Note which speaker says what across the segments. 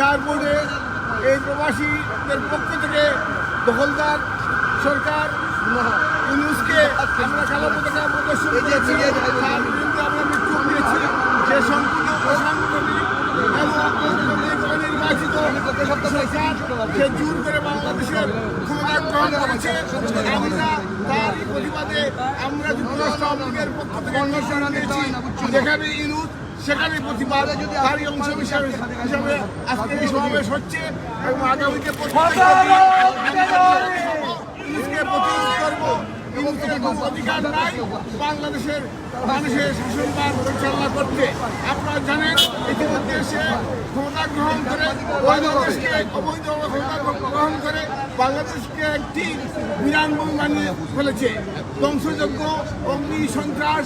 Speaker 1: এয়ারপোর্টে এই প্রবাসীদের পক্ষ থেকে দখলদার সরকার ইউনুসকে আমরা কালো পতাকা প্রদর্শন করেছি। তার বিরুদ্ধে আমরা বিক্ষোভ দিয়েছি। যে সম্পূর্ণ অসাংগঠনিক অনির্বাচিত সরকার, সে জোর করে বাংলাদেশের ক্ষমতা গ্রহণ করেছে। আমরা তার প্রতিবাদে আমরা যুক্তরাষ্ট্র আওয়ামী লীগের যেখানে সেখানে প্রতিবাদ, তারই অংশ হিসাবে হিসাবে আজকে এই সমাবেশ হচ্ছে এবং আগামীতে প্রতিরোধ করব। অধিকার নাই বাংলাদেশের মানুষের শাসনভার পরিচালনা করতে। আপনারা জানেন, ইতিমধ্যে সে গ্রহণ করে গ্রহণ করে বাংলাদেশকে একটি বিরানভূমি বানিয়ে ফেলেছে। ধ্বংসযজ্ঞ, অগ্নি, সন্ত্রাস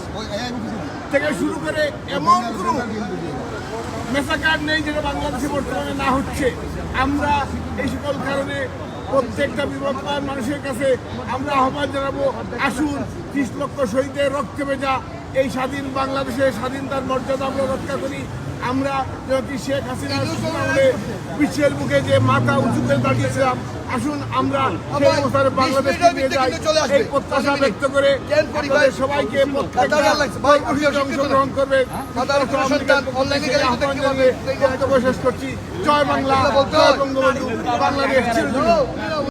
Speaker 1: থেকে শুরু করে এমন কোনো মেসাকার নেই যেটা বাংলাদেশে বর্তমানে না হচ্ছে। আমরা এই সকল কারণে প্রত্যেকটা বিপদমান মানুষের কাছে আমরা আহ্বান জানাব, আসুন, ত্রিশ লক্ষ শহীদের রক্তে ভেজা এই স্বাধীন বাংলাদেশের স্বাধীনতার মর্যাদা আমরা রক্ষা করি। আমরা যদি শেখ হাসিনার বিশ্বের বুকে যে মাথা উঁচু করে দাঁড়িয়েছিলাম আসুন আমরা সেই অবস্থানে বাংলাদেশকে নিয়ে যাই এই প্রত্যাশা ব্যক্ত করে সবাইকে অংশগ্রহণ করবে। বক্তব্য শেষ করছি। জয় বাংলা। জয় বঙ্গবন্ধু। বাংলাদেশ চিরজীবী।